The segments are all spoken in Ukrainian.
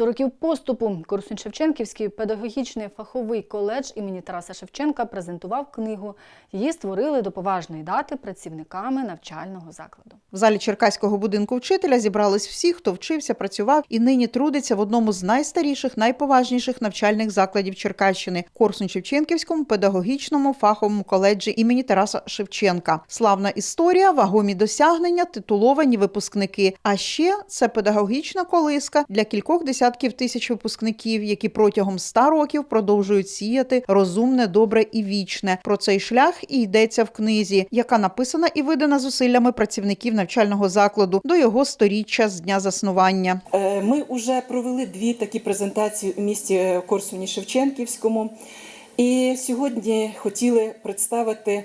Сто років поступу Корсунь Шевченківський педагогічний фаховий коледж імені Тараса Шевченка презентував книгу. Її створили до поважної дати працівниками навчального закладу. В залі Черкаського будинку вчителя зібрались всі, хто вчився, працював і нині трудиться в одному з найстаріших, найповажніших навчальних закладів Черкащини Корсунь-Шевченківському педагогічному фаховому коледжі імені Тараса Шевченка. Славна історія, вагомі досягнення, титуловані випускники. А ще це педагогічна колиска для кількох десятків тисяч випускників, які протягом ста років продовжують сіяти розумне, добре і вічне. Про цей шлях і йдеться в книзі, яка написана і видана зусиллями працівників навчального закладу до його сторіччя з дня заснування. Е, Ми вже провели дві такі презентації у місті е, Корсуні Шевченківському. І сьогодні хотіли представити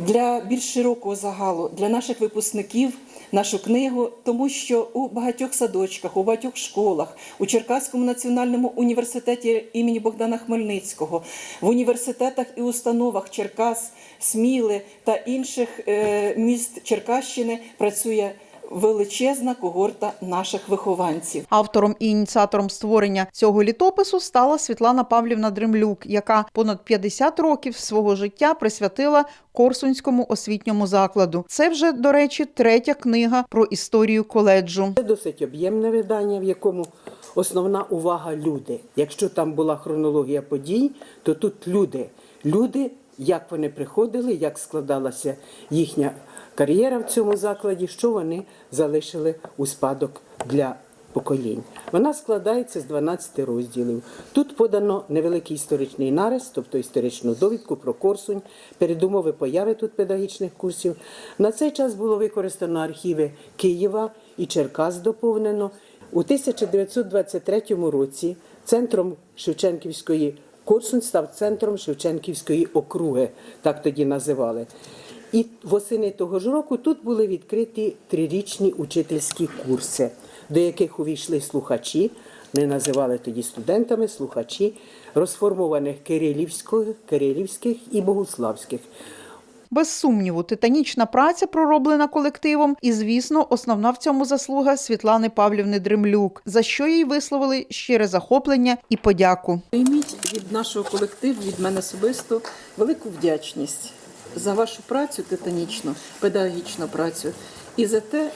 для більш широкого загалу, для наших випускників нашу книгу, тому що у багатьох садочках, у багатьох школах, у Черкаському національному університеті імені Богдана Хмельницького, в університетах і установах Черкас, Сміли та інших е, міст Черкащини працює величезна когорта наших вихованців. Автором і ініціатором створення цього літопису стала Світлана Павлівна Дремлюк, яка понад 50 років свого життя присвятила Корсунському освітньому закладу. Це вже, до речі, третя книга про історію коледжу. Це досить об'ємне видання, в якому основна увага люди. Якщо там була хронологія подій, то тут люди. Люди, як вони приходили, як складалася їхня кар'єра в цьому закладі, що вони залишили у спадок для поколінь. Вона складається з 12 розділів. Тут подано невеликий історичний нарис, тобто історичну довідку про Корсунь, передумови появи тут педагогічних курсів. На цей час було використано архіви Києва і Черкас доповнено. У 1923 році центром Шевченківської Корсунь став центром Шевченківської округи, так тоді називали. І восени того ж року тут були відкриті трирічні учительські курси, до яких увійшли слухачі, не називали тоді студентами, слухачі розформованих кирилівських, кирилівських і богуславських. Без сумніву, титанічна праця пророблена колективом, і, звісно, основна в цьому заслуга Світлани Павлівни Дремлюк, за що їй висловили щире захоплення і подяку. Прийміть від нашого колективу, від мене особисто, велику вдячність за вашу працю титанічну, педагогічну працю і за те,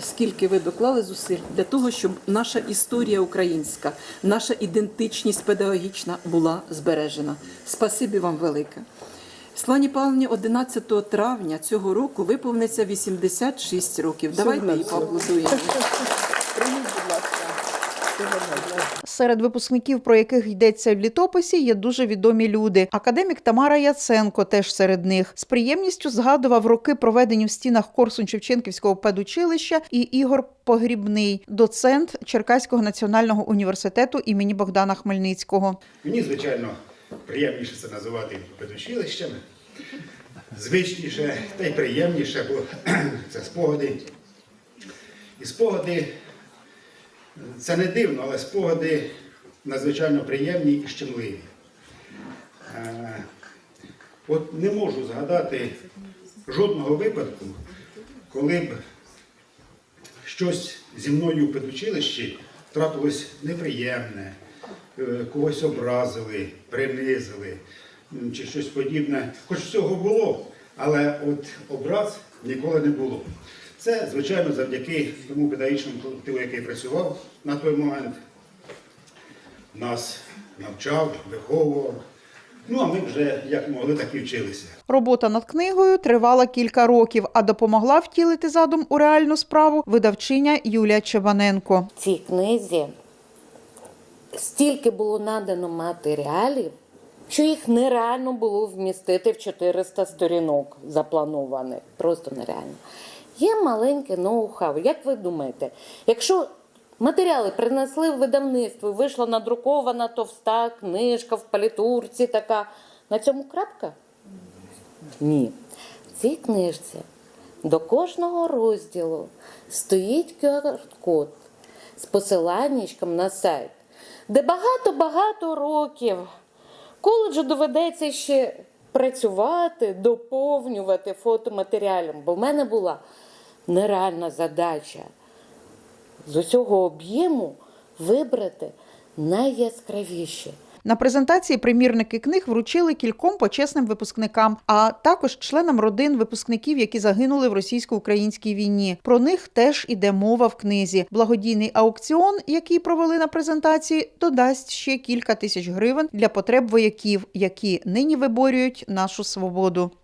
скільки ви доклали зусиль для того, щоб наша історія українська, наша ідентичність педагогічна була збережена. Спасибі вам велике. Слані Павлівні 11 травня цього року виповниться 86 років. Давайте її поаплодуємо. Серед випускників, про яких йдеться в літописі, є дуже відомі люди. Академік Тамара Яценко теж серед них. З приємністю згадував роки, проведені в стінах Корсунь-Шевченківського педучилища, і Ігор Погрібний, доцент Черкаського національного університету імені Богдана Хмельницького. Мені, звичайно, приємніше це називати педучилищем. Звичніше та й приємніше, бо це спогади. І спогади це не дивно, але спогади надзвичайно приємні і щемливі. Е, От не можу згадати жодного випадку, коли б щось зі мною в педучилищі трапилось неприємне, е, когось образили, принизили чи щось подібне. Хоч всього було, але от образ ніколи не було. Це, звичайно, завдяки тому педагогічному колективу, який працював на той момент, нас навчав, виховував. Ну, а ми вже як могли, так і вчилися. Робота над книгою тривала кілька років, а допомогла втілити задум у реальну справу видавчиня Юлія Чебаненко. В цій книзі стільки було надано матеріалів, що їх нереально було вмістити в 400 сторінок запланованих. Просто нереально. Є маленьке ноу-хау. Як ви думаєте, якщо матеріали принесли в видавництво, вийшла надрукована товста книжка в палітурці така, на цьому крапка? Ні. В цій книжці до кожного розділу стоїть QR-код з посиланнячком на сайт, де багато-багато років коледжу доведеться ще працювати, доповнювати фотоматеріалом. Бо в мене була нереальна задача з усього об'єму вибрати найяскравіші. На презентації примірники книг вручили кільком почесним випускникам, а також членам родин випускників, які загинули в російсько-українській війні. Про них теж іде мова в книзі. Благодійний аукціон, який провели на презентації, додасть ще кілька тисяч гривень для потреб вояків, які нині виборюють нашу свободу.